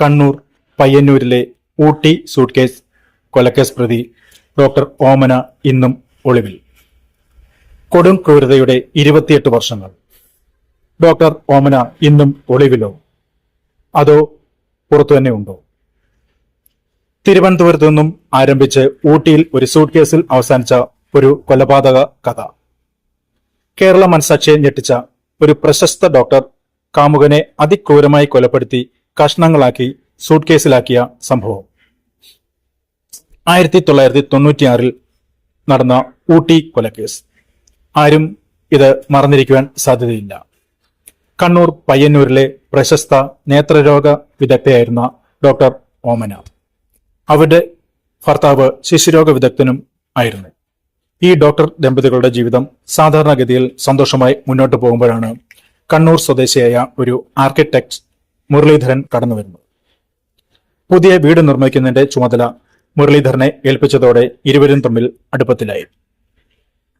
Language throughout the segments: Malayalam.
കണ്ണൂർ പയ്യന്നൂരിലെ ഊട്ടി സൂട്ട്കേസ് കൊലക്കേസ് പ്രതി ഡോക്ടർ ഓമന ഇന്നും ഒളിവിൽ. കൊടും ക്രൂരതയുടെ ഇരുപത്തിയെട്ട് വർഷങ്ങൾ. ഡോക്ടർ ഓമന ഇന്നും ഒളിവിലോ? അതോ പുറത്തു തന്നെ ഉണ്ടോ? തിരുവനന്തപുരത്തു നിന്നും ആരംഭിച്ച് ഊട്ടിയിൽ ഒരു സൂട്ട് കേസിൽ അവസാനിച്ച ഒരു കൊലപാതക കഥ. കേരള മനസാക്ഷിയെ ഞെട്ടിച്ച ഒരു പ്രശസ്ത ഡോക്ടർ കാമുകനെ അതിക്രൂരമായി കൊലപ്പെടുത്തി കഷ്ണങ്ങളാക്കി സൂട്ട് കേസിലാക്കിയ സംഭവം. ആയിരത്തി തൊള്ളായിരത്തി തൊണ്ണൂറ്റിയാറിൽ നടന്ന ഊട്ടി കൊലക്കേസ്. ആരും ഇത് മറന്നിരിക്കുവാൻ സാധ്യതയില്ല. കണ്ണൂർ പയ്യന്നൂരിലെ പ്രശസ്ത നേത്രരോഗ വിദഗ്ധയായിരുന്ന ഡോക്ടർ ഓമന. അവരുടെ ഭർത്താവ് ശിശുരോഗ വിദഗ്ധനും ആയിരുന്നു. ഈ ഡോക്ടർ ദമ്പതികളുടെ ജീവിതം സാധാരണഗതിയിൽ സന്തോഷമായി മുന്നോട്ട് പോകുമ്പോഴാണ് കണ്ണൂർ സ്വദേശിയായ ഒരു ആർക്കിടെക്ട് മുരളീധരൻ കടന്നു വരുന്നത് പുതിയ വീട് നിർമ്മിക്കുന്നതിന്റെ ചുമതല മുരളീധരനെ ഏൽപ്പിച്ചതോടെ ഇരുവരും തമ്മിൽ അടുപ്പത്തിലായി.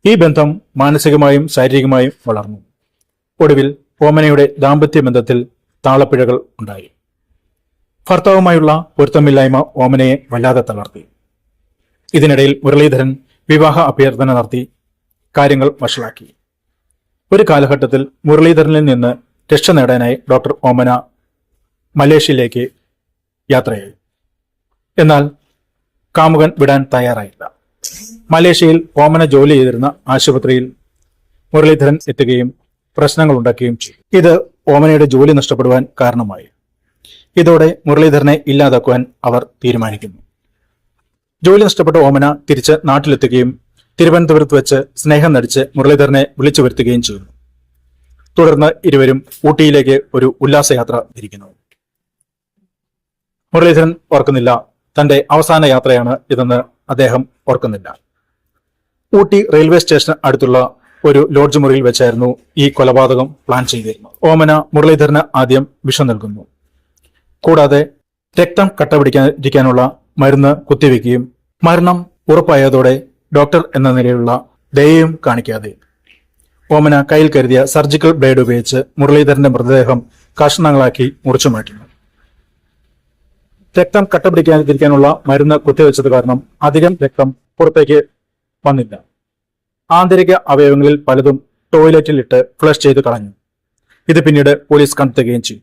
ഈ ബന്ധം മാനസികമായും ശാരീരികമായും വളർന്നു. ഒടുവിൽ ഓമനയുടെ ദാമ്പത്യ ബന്ധത്തിൽ താളപ്പിഴകൾ ഉണ്ടായി. ഭർത്താവുമായുള്ള പൊരുത്തമില്ലായ്മ ഓമനയെ വല്ലാതെ തളർത്തി. ഇതിനിടയിൽ മുരളീധരൻ വിവാഹ അഭ്യർത്ഥന നടത്തി കാര്യങ്ങൾ വഷളാക്കി. ഒരു കാലഘട്ടത്തിൽ മുരളീധരനിൽ നിന്ന് രക്ഷ നേടാനായി ഡോക്ടർ ഓമന മലേഷ്യയിലേക്ക് യാത്രയായി എന്നാൽ കാമുകൻ വിടാൻ തയ്യാറായില്ല. മലേഷ്യയിൽ ഓമന ജോലി ചെയ്തിരുന്ന ആശുപത്രിയിൽ മുരളീധരൻ എത്തുകയും പ്രശ്നങ്ങൾ ഉണ്ടാക്കുകയും ചെയ്തു. ഇത് ഓമനയുടെ ജോലി നഷ്ടപ്പെടുവാൻ കാരണമായി. ഇതോടെ മുരളീധരനെ ഇല്ലാതാക്കുവാൻ അവർ തീരുമാനിക്കുന്നു. ജോലി നഷ്ടപ്പെട്ട ഓമന തിരിച്ച് നാട്ടിലെത്തുകയും തിരുവനന്തപുരത്ത് വെച്ച് സ്നേഹം നടിച്ച് മുരളീധരനെ വിളിച്ചു വരുത്തുകയും ചെയ്യുന്നു. തുടർന്ന് ഇരുവരും ഊട്ടിയിലേക്ക് ഒരു ഉല്ലാസയാത്ര തിരിക്കുന്നു. മുരളീധരൻ ഓർക്കുന്നില്ല. തന്റെ അവസാന യാത്രയാണ് ഇതെന്ന് അദ്ദേഹം ഓർക്കുന്നില്ല. ഊട്ടി റെയിൽവേ സ്റ്റേഷന് അടുത്തുള്ള ഒരു ലോഡ്ജ് മുറിയിൽ വെച്ചായിരുന്നു ഈ കൊലപാതകം പ്ലാൻ ചെയ്തിരുന്നത് ഓമന മുരളീധരന് ആദ്യം വിഷം നൽകുന്നു. കൂടാതെ രക്തം കട്ടപിടിക്കാതിരിക്കാനുള്ള മരുന്ന് കുത്തിവെക്കുകയും മരണം ഉറപ്പായതോടെ ഡോക്ടർ എന്ന നിലയിലുള്ള ദയയും കാണിക്കാതെ. ഓമന കയ്യിൽ കരുതിയ സർജിക്കൽ ബ്ലേഡ് ഉപയോഗിച്ച് മുരളീധരന്റെ മൃതദേഹം കഷ്ണങ്ങളാക്കി മുറിച്ചു മാറ്റുന്നു രക്തം കട്ടപിടിക്കാതിരിക്കാനുള്ള മരുന്ന് കുത്തിവെച്ചത് കാരണം അധികം രക്തം പുറത്തേക്ക് വന്നില്ല. ആന്തരിക അവയവങ്ങളിൽ പലതും ടോയ്ലറ്റിലിട്ട് ഫ്ലഷ് ചെയ്ത് കളഞ്ഞു. ഇത് പിന്നീട് പോലീസ് കണ്ടെത്തുകയും ചെയ്തു.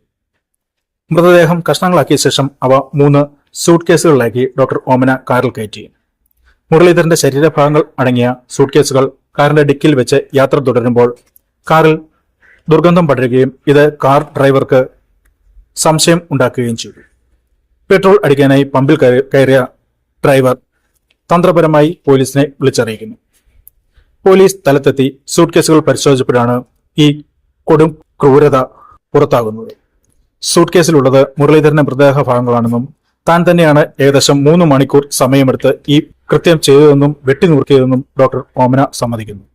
മൃതദേഹം കഷ്ണങ്ങളാക്കിയ ശേഷം അവ മൂന്ന് സൂട്ട് കേസുകളിലാക്കി ഡോക്ടർ ഓമന കാറിൽ കയറ്റി. മുരളീധരന്റെ ശരീരഭാഗങ്ങൾ അടങ്ങിയ സൂട്ട് കേസുകൾ കാറിന്റെ ഡിക്കിൽ വെച്ച് യാത്ര തുടരുമ്പോൾ കാറിൽ ദുർഗന്ധം പടരുകയും ഇത് കാർ ഡ്രൈവർക്ക് സംശയം ഉണ്ടാക്കുകയും ചെയ്തു. പെട്രോൾ അടിക്കാനായി പമ്പിൽ കയറിയ ഡ്രൈവർ തന്ത്രപരമായി പോലീസിനെ വിളിച്ചറിയിക്കുന്നു. പോലീസ് സ്ഥലത്തെത്തി സൂട്ട് കേസുകൾ പരിശോധിച്ചപ്പോഴാണ് ഈ കൊടും ക്രൂരത പുറത്താകുന്നത്. സൂട്ട് കേസിലുള്ളത് മുരളീധരന്റെ മൃതദേഹ ഭാഗങ്ങളാണെന്നും താൻ തന്നെയാണ് ഏകദേശം മൂന്ന് മണിക്കൂർ സമയമെടുത്ത് ഈ കൃത്യം ചെയ്തതെന്നും വെട്ടിനുറുക്കിയതെന്നും ഡോക്ടർ ഓമന സമ്മതിക്കുന്നു.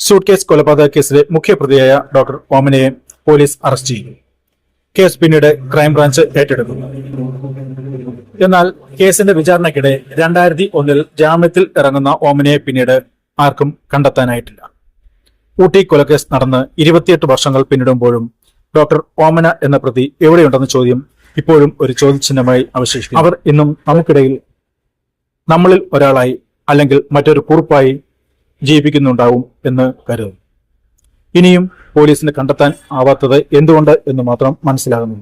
സൂട്ട് കേസ് കൊലപാതക കേസിലെ മുഖ്യപ്രതിയായ ഡോക്ടർ ഓമനയെ പോലീസ് അറസ്റ്റ് ചെയ്തു. കേസ് പിന്നീട് ക്രൈംബ്രാഞ്ച് ഏറ്റെടുക്കുന്നു എന്നാൽ കേസിന്റെ വിചാരണയ്ക്കിടെ രണ്ടായിരത്തി ഒന്നിൽ ജാമ്യത്തിൽ ഇറങ്ങുന്ന ഓമനയെ പിന്നീട് ആർക്കും കണ്ടെത്താനായിട്ടില്ല. ഊട്ടി കൊലക്കേസ് നടന്ന് ഇരുപത്തിയെട്ട് വർഷങ്ങൾ പിന്നിടുമ്പോഴും ഡോക്ടർ ഓമന എന്ന പ്രതി എവിടെയുണ്ടെന്ന ചോദ്യം ഇപ്പോഴും ഒരു ചോദ്യചിഹ്നമായി അവശേഷിക്കും അവർ ഇന്നും നമുക്കിടയിൽ നമ്മളിൽ ഒരാളായി അല്ലെങ്കിൽ മറ്റൊരു കുറിപ്പായി ജീവിക്കുന്നുണ്ടാവും എന്ന് കരുതുന്നു. ഇനിയും പോലീസിന് കണ്ടെത്താൻ ആവാത്തത് എന്തുകൊണ്ട് എന്ന് മാത്രം മനസ്സിലാകുന്നില്ല